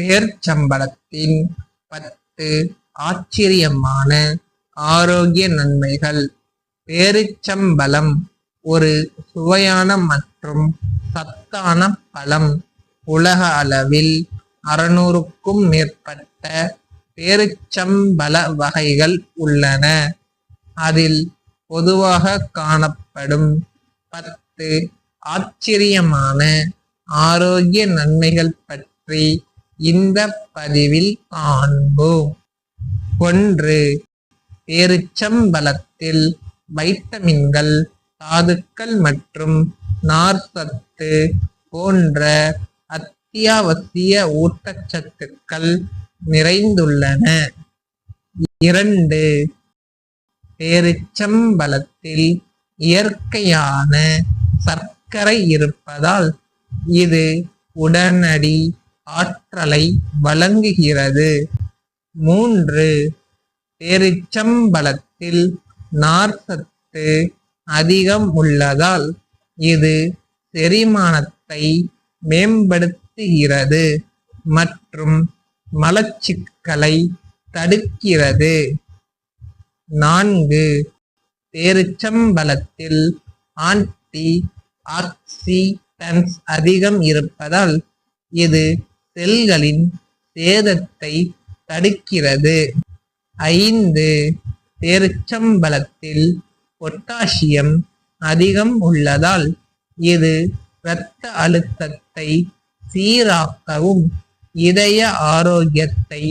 பேர்ச்சம்பளத்தின் பத்து ஆச்சரியமான ஆரோக்கிய நன்மைகள். பேரிச்சம்பழம் ஒரு சுவையான மற்றும் சத்தான பழம். உலக அளவில் அறுநூறுக்கும் மேற்பட்ட பேரிச்சம்பழ வகைகள் உள்ளன. அதில் பொதுவாக காணப்படும் பத்து ஆச்சரியமான ஆரோக்கிய நன்மைகள் பற்றி இந்த பதிவில் காண்போம். ஒன்று பேரிச்சம்பழத்தில் வைட்டமின்கள் தாதுக்கள் மற்றும் நார்சத்து போன்ற அத்தியாவசிய ஊட்டச்சத்துக்கள் நிறைந்துள்ளன. இரண்டு பேரிச்சம்பழத்தில் இயற்கையான சர்க்கரை இருப்பதால் இது உடனடி ஆற்றலை வழங்குகிறது. மூன்று பேரிச்சம்பழத்தில் நார்சத்து அதிகம் உள்ளதால் இது செரிமானத்தை மேம்படுத்துகிறது மற்றும் மலச்சிக்கலை தடுக்கிறது. நான்கு பேரிச்சம்பழத்தில் ஆன்டி ஆக்சிடன்ஸ் அதிகம் இருப்பதால் இது செல்களின் சேதத்தை தடுக்கிறது. ஐந்து பேரிச்சம்பழத்தில் பொட்டாசியம் அதிகம் உள்ளதால் இது இரத்த அழுத்தத்தை சீராக்கவும் இதய ஆரோக்கியத்தை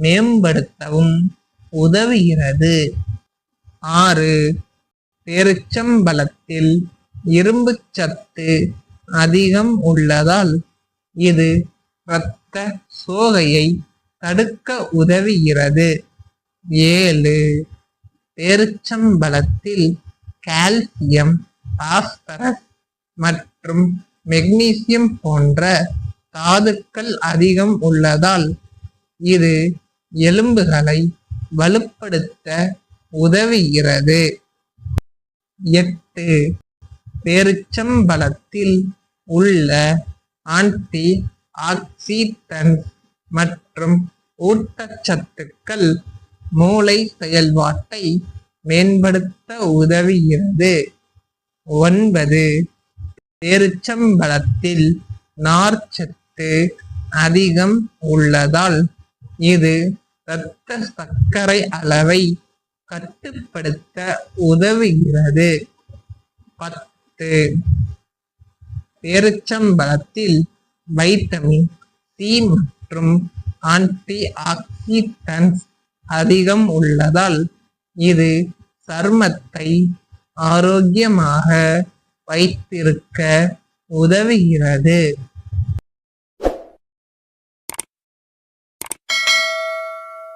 மேம்படுத்தவும் உதவுகிறது. ஆறு பெருச்சம்பழத்தில் இரும்பு சத்து அதிகம் உள்ளதால் இது இரத்த சோகையை தடுக்க உதவுகிறது. ஏழு பேரிச்சம்பழத்தில் கால்சியம் பாஸ்பரஸ் மற்றும் மெக்னீசியம் போன்ற தாதுக்கள் அதிகம் உள்ளதால் இது எலும்புகளை வலுப்படுத்த உதவுகிறது. எட்டு பேரிச்சம்பழத்தில் உள்ள ஆன்டி ஆக்சிடன்ட் மற்றும் ஊட்டச்சத்துக்கள் மூளை செயல்பாட்டை மேம்படுத்த உதவுகிறது. ஒன்பது பேரிச்சம்பழத்தில் நார்ச்சத்து அதிகம் உள்ளதால் இது இரத்த சர்க்கரை அளவை கட்டுப்படுத்த உதவுகிறது. பத்து பேரிச்சம்பழத்தில் வைட்டமின் சி மற்றும் ஆன்டி ஆக்சிடன்ஸ் அதிகம் உள்ளதால் இது சர்மத்தை ஆரோக்கியமாக வைத்திருக்க உதவுகிறது.